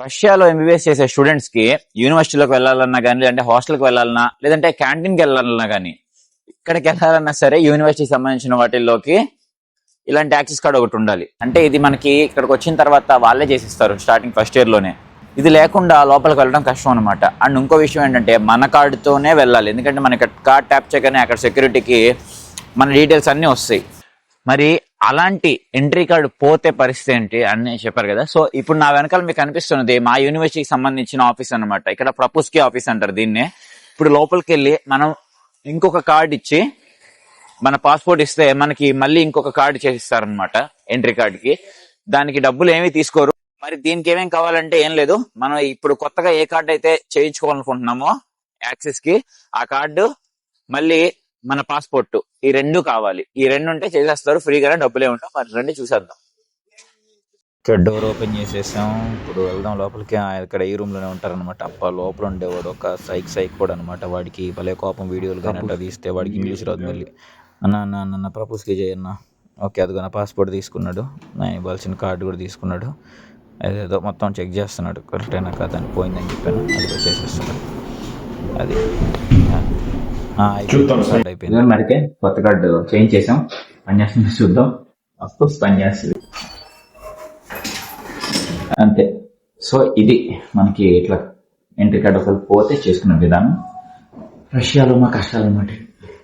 రష్యాలో ఎంబీబీఎస్ చేసే స్టూడెంట్స్కి యూనివర్సిటీలోకి వెళ్ళాలన్నా కానీ లేదంటే హాస్టల్కి వెళ్ళాలన్నా లేదంటే క్యాంటీన్కి వెళ్ళాలన్నా కానీ ఇక్కడికి వెళ్ళాలన్నా సరే యూనివర్సిటీకి సంబంధించిన వాటిల్లోకి ఇలాంటి యాక్సెస్ కార్డ్ ఒకటి ఉండాలి. అంటే ఇది మనకి ఇక్కడికి వచ్చిన తర్వాత వాళ్ళే చేసిస్తారు స్టార్టింగ్ ఫస్ట్ ఇయర్లోనే ఇది లేకుండా లోపలికి వెళ్ళడం కష్టం అనమాట అండ్ ఇంకో విషయం ఏంటంటే మన కార్డుతోనే వెళ్ళాలి. ఎందుకంటే మనకి కార్డ్ ట్యాప్ చేయగానే అక్కడ సెక్యూరిటీకి మన డీటెయిల్స్ అన్నీ వస్తాయి. మరి అలాంటి ఎంట్రీ కార్డు పోతే పరిస్థితి ఏంటి అని చెప్పారు కదా. సో ఇప్పుడు నా వెనకాల మీకు అనిపిస్తున్నది మా యూనివర్సిటీకి సంబంధించిన ఆఫీస్ అన్నమాట. ఇక్కడ ప్రపోజ్కి ఆఫీస్ అంటారు దీన్నే. ఇప్పుడు లోపలికి వెళ్ళి మనం ఇంకొక కార్డు ఇచ్చి మన పాస్పోర్ట్ ఇస్తే మనకి మళ్ళీ ఇంకొక కార్డు చేసిస్తారనమాట ఎంట్రీ కార్డుకి దానికి డబ్బులు ఏమీ తీసుకోరు. మరి దీనికి ఏమేం కావాలంటే ఏం లేదు. మనం ఇప్పుడు కొత్తగా ఏ కార్డు అయితే చేయించుకోవాలనుకుంటున్నామో యాక్సిస్కి ఆ కార్డు మళ్ళీ మన పాస్పోర్ట్ ఈ రెండు కావాలి. ఈ రెండు ఉంటే చేసేస్తారు. ఫ్రీగానే డబ్బులే ఉంటాం మరి రెండు చూసేద్దాం. ఇక్కడ డోర్ ఓపెన్ చేసేసాం. ఇప్పుడు వెళ్దాం లోపలికి. ఇక్కడ ఈ రూమ్లోనే అప్ప లోపల ఉండేవాడు ఒక సైక్ సైక్ కూడా అనమాట వాడికి భలే కోపం వీడియోలు కానీ అట్లా తీస్తే వాడికి ఇంగ్లీష్ రాదు మళ్ళీ. అన్న అన్న అన్న, అన్న ప్రపోజ్కి చేయన్న ఓకే అదిగో నా పాస్పోర్ట్ తీసుకున్నాడు. నా ఇవ్వాల్సిన కార్డు కూడా తీసుకున్నాడు. అదేదో మొత్తం చెక్ చేస్తున్నాడు. కరెక్ట్ అయినా కాదా అని పోయిందని చెప్పాను. అది చేసేస్తున్నాడు. అది. అయిపోయింది. మరికే కొత్త కార్డు చేంజ్ చేసాం. పని చేస్తుంది చూద్దాం. అఫ్కోర్స్ పని చేస్తుంది అంతే. సో ఇది మనకి ఇట్లా ఎంట్రీ కార్డ్ ఒకరు పోతే చేసుకున్న విధానం. రష్యాలో మా కష్టాలు అనమాట